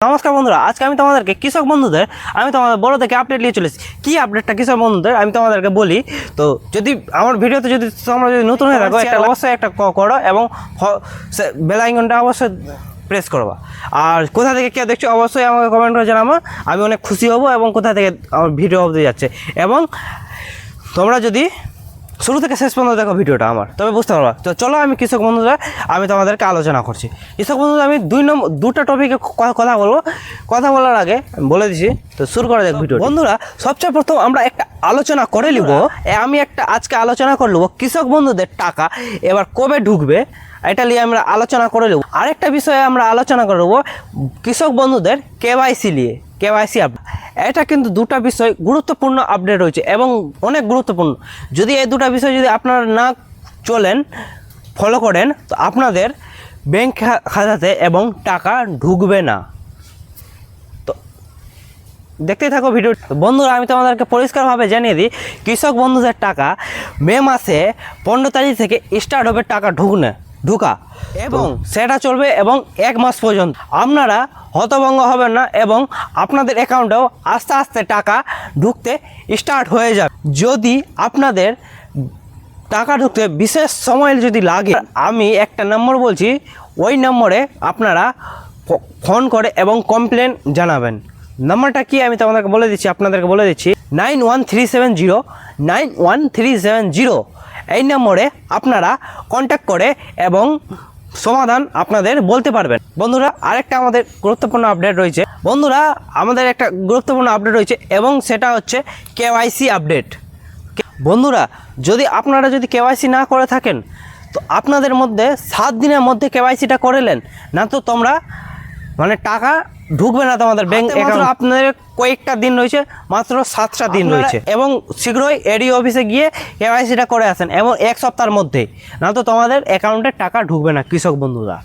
নমস্কার বন্ধুরা আজকে আমি তোমাদেরকে কৃষক বন্ধুদের আমি তোমাদের বড় থেকে আপডেট নিয়ে চলেছি। কি আপডেটটা কৃষক বন্ধুদের আমি তোমাদেরকে বলি তো যদি আমার ভিডিওতে যদি তোমরা যদি নতুন হয়ে থাকো একটা অবশ্যই একটা ক- করো এবং বেল আইকনটা অবশ্যই প্রেস করবা। আর কোথা থেকে কে দেখছ অবশ্যই আমাকে কমেন্ট করে জানাব। আমি অনেক খুশি হব এবং কোথা থেকে আমার ভিডিও অবধি যাচ্ছে। এবং তোমরা যদি শুরু থেকে শেষ পর্যন্ত দেখো ভিডিওটা আমার তবে বুঝতে পারবা। তো চলো আমি কৃষক বন্ধুরা আমি তোমাদেরকে আলোচনা করছি। কৃষক বন্ধুরা আমি দুই নম্বর দুটো টপিকে কথা বলব। কথা বলার আগে বলে দিছি তো শুরু করে দেখ ভিডিও বন্ধুরা সবচেয়ে প্রথম আমরা একটা আলোচনা করে নিব। আমি একটা আজকে আলোচনা করে নেব কৃষক বন্ধুদের টাকা এবার কবে ঢুকবে এটা নিয়ে আমরা আলোচনা করে নেব। আরেকটা বিষয়ে আমরা আলোচনা করে নেব কৃষক বন্ধুদের কেওয়াইসি নিয়ে। কেওয়াইসি আপডেট এটা কিন্তু দুটো বিষয় গুরুত্বপূর্ণ আপডেট রয়েছে এবং অনেক গুরুত্বপূর্ণ। যদি এই দুটো বিষয় যদি আপনারা না চলেন ফলো করেন, তো আপনাদের ব্যাংক খাতাতে এবং টাকা ঢুকবে না। তো দেখতেই থাকো ভিডিও বন্ধুরা, আমি তোমাদেরকে পরিষ্কারভাবে জানিয়ে দিই, কৃষক বন্ধুদের টাকা মে মাসে পনেরো তারিখ থেকে স্টার্ট হবে টাকা ঢুকনে। ঢুকা। এবং সেটা চলবে এবং এক মাস পর্যন্ত। আপনারা হতভঙ্গ হবেন না এবং আপনাদের অ্যাকাউন্টেও আস্তে আস্তে টাকা ঢুকতে স্টার্ট হয়ে যাবে। যদি আপনাদের টাকা ঢুকতে বিশেষ সময় যদি লাগে আমি একটা নম্বর বলছি ওই নম্বরে আপনারা ফোন করে এবং কমপ্লেন জানাবেন। নাম্বারটা কি আমি তোমাদেরকে বলে দিচ্ছি আপনাদেরকে বলে দিচ্ছি nine one three seven zero nine one three seven zero. এই নম্বরে আপনারা কন্ট্যাক্ট করে এবং সমাধান আপনাদের বলতে পারবেন। বন্ধুরা, আরেকটা আমাদের গুরুত্বপূর্ণ আপডেট রয়েছে। বন্ধুরা, আমাদের একটা গুরুত্বপূর্ণ আপডেট রয়েছে এবং সেটা হচ্ছে কেওয়াইসি আপডেট বন্ধুরা, যদি আপনারা যদি কেওয়াইসি না করে থাকেন, তো আপনাদের মধ্যে সাত দিনের মধ্যে কেওয়াইসিটা করেলেন না তো তোমরা মানে টাকা ঢুকবে না তোমাদের ব্যাংক অ্যাকাউন্ট আপনাদের কয়েকটা দিন রয়েছে মাত্র সাতটা দিন রয়েছে। এবং শীঘ্রই এডি অফিসে গিয়ে কেওয়াইসিটা করে আসেন এবং এক সপ্তাহের মধ্যে না তো তোমাদের অ্যাকাউন্টে টাকা ঢুকবে না কৃষক বন্ধুরা।